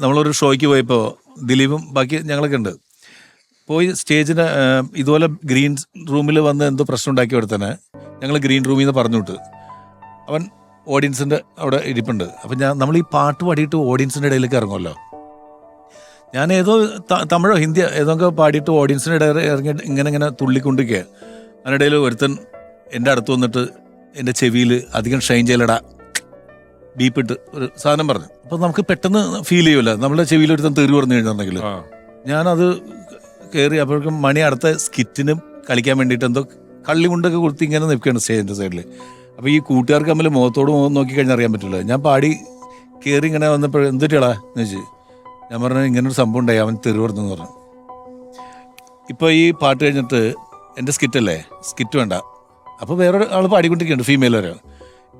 നമ്മളൊരു ഷോയ്ക്ക് പോയപ്പോൾ ദിലീപും ബാക്കി ഞങ്ങളൊക്കെ ഉണ്ട്. പോയി സ്റ്റേജിന് ഇതുപോലെ ഗ്രീൻ റൂമിൽ വന്ന് എന്തോ പ്രശ്നം ഉണ്ടാക്കി കൊടുത്തന്നെ ഞങ്ങൾ ഗ്രീൻ റൂമിൽ നിന്ന് പറഞ്ഞു വിട്ട് അവൻ ഓഡിയൻസിന്റെ അവിടെ ഇരിപ്പുണ്ട്. അപ്പം ഞാൻ നമ്മൾ ഈ പാട്ട് പാടിയിട്ട് ഓഡിയൻസിന്റെ ഇടയിലേക്ക് ഇറങ്ങുമല്ലോ ഞാൻ ഏതോ തമിഴോ ഹിന്ദിയോ ഏതൊക്കെ പാടിയിട്ട് ഓഡിയൻസിന്റെ ഇടയിൽ ഇറങ്ങി ഇങ്ങനെ ഇങ്ങനെ തുള്ളിക്കൊണ്ടിരിക്കുക അതിനിടയിൽ ഒരുത്തൻ എന്റെ അടുത്ത് വന്നിട്ട് എന്റെ ചെവിയിൽ അധികം ഷൈൻ ചെയ്യലടാ. ബീപ്പിട്ട് ഒരു സാധനം പറഞ്ഞു. അപ്പൊ നമുക്ക് പെട്ടെന്ന് ഫീൽ ചെയ്യൂല. നമ്മുടെ ചെവിയിൽ ഒരു തെറി പറഞ്ഞു കഴിഞ്ഞിട്ടുണ്ടെങ്കിൽ. ഞാനത് കയറി അപ്പോഴേക്കും മണി അടുത്ത സ്കിറ്റിനും കളിക്കാൻ വേണ്ടിയിട്ട് എന്തോ കള്ളി കൊണ്ടൊക്കെ കൊടുത്ത് ഇങ്ങനെ നിൽക്കുകയാണ് സ്റ്റേജിന്റെ സൈഡിൽ അപ്പോൾ ഈ കൂട്ടുകാർക്ക് തമ്മിൽ മുഖത്തോട് മുഖം നോക്കി കഴിഞ്ഞാൽ അറിയാൻ പറ്റില്ല. ഞാൻ പാടി കയറി ഇങ്ങനെ വന്നപ്പോൾ എന്തിട്ടാ എന്ന് വെച്ച് ഞാൻ പറഞ്ഞു ഇങ്ങനെ ഒരു സംഭവം ഉണ്ടായി. അവൻ തെറി പറഞ്ഞു പറഞ്ഞു. ഇപ്പോൾ ഈ പാട്ട് കഴിഞ്ഞിട്ട് എന്റെ സ്കിറ്റല്ലേ സ്കിറ്റ് വേണ്ട. അപ്പോൾ വേറൊരു ആൾ പാടിക്കൊണ്ടിരിക്കുന്നുണ്ട് ഫീമെയിൽ വരെ.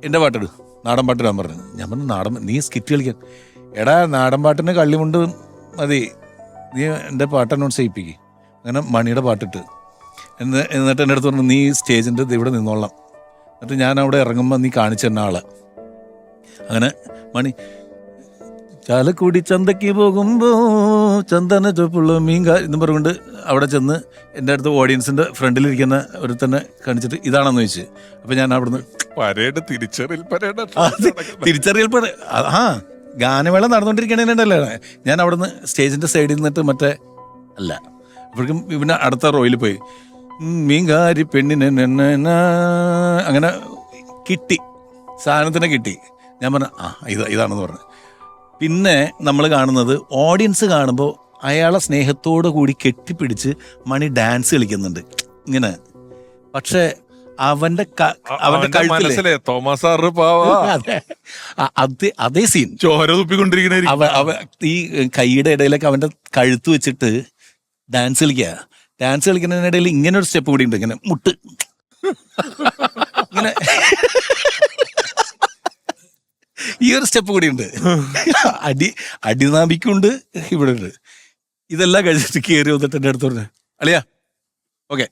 എന്റെ പാട്ടിട് നാടൻ പാട്ടിടാൻ പറഞ്ഞു. ഞാൻ പറഞ്ഞു നാടൻ നീ സ്കിറ്റ് കളിക്കാൻ. എടാ നാടൻ പാട്ടിന് കള്ളിമുണ്ട് മതി. നീ എന്റെ പാട്ട് അനൗൺസ് ചെയ്യിപ്പിക്കും. അങ്ങനെ മണിയുടെ പാട്ടിട്ട് എന്ന് എന്നിട്ട് എന്റെ അടുത്ത് പറഞ്ഞു നീ സ്റ്റേജിന്റെ ഇവിടെ നിന്നോളാം. എന്നിട്ട് ഞാൻ അവിടെ ഇറങ്ങുമ്പോൾ നീ കാണിച്ചു തന്ന ആളെ. അങ്ങനെ മണി ചാലക്കുടി ചന്തയ്ക്ക് പോകുമ്പോൾ ചന്തന ചൊപ്പുള്ള മീൻകാ എന്ന് പറഞ്ഞുകൊണ്ട് അവിടെ ചെന്ന് എന്റെ അടുത്ത് ഓഡിയൻസിന്റെ ഫ്രണ്ടിലിരിക്കുന്ന ഒരു തന്നെ കാണിച്ചിട്ട് ഇതാണെന്ന് ചോദിച്ചു. അപ്പം ഞാൻ അവിടുന്ന് പരേഡ് തിരിച്ചറിയൽ പരേഡ് തിരിച്ചറിയൽ തിരിച്ചറിയൽപ്പെടെ ആ ഗാനമേള നടന്നുകൊണ്ടിരിക്കണേണ്ടല്ലേ? ഞാൻ അവിടുന്ന് സ്റ്റേജിന്റെ സൈഡിൽ നിന്നിട്ട് മറ്റേ അല്ല അപ്പോഴേക്കും പിന്നെ അടുത്ത റോയിൽ പോയി. മീൻകാരി പെണ്ണിനെ അങ്ങനെ കിട്ടി. സാധനത്തിനെ കിട്ടി. ഞാൻ പറഞ്ഞു ആ ഇത് ഇതാണെന്ന് പറഞ്ഞു. പിന്നെ നമ്മൾ കാണുന്നത് ഓഡിയൻസ് കാണുമ്പോൾ അയാളെ സ്നേഹത്തോടു കൂടി കെട്ടിപ്പിടിച്ച് മണി ഡാൻസ് കളിക്കുന്നുണ്ട്. ഇങ്ങനെ. പക്ഷേ അവന്റെ അവന്റെ കഴുത്തിലെ തോമസ് അതേ. അതേ സീൻ ചോര തുപ്പിക്കൊണ്ടിരിക്കുന്ന ഈ കൈയുടെ ഇടയിലൊക്കെ അവന്റെ കഴുത്ത് വെച്ചിട്ട് ഡാൻസ് കളിക്കുക ഡാൻസ് കളിക്കുന്നതിനിടയിൽ ഇങ്ങനെ ഒരു സ്റ്റെപ്പ് കൂടി ഉണ്ട്. ഇങ്ങനെ മുട്ട്. ഇങ്ങനെ. ഒരു സ്റ്റെപ്പ് കൂടി ഉണ്ട് അടി അടിനാഭിക്കുണ്ട് ഇവിടെ ഉണ്ട്. ഇതെല്ലാം കഴിച്ചിട്ട് കയറി വന്നിട്ട് എന്റെ അടുത്ത് പറഞ്ഞു അളിയാ ഓക്കെ.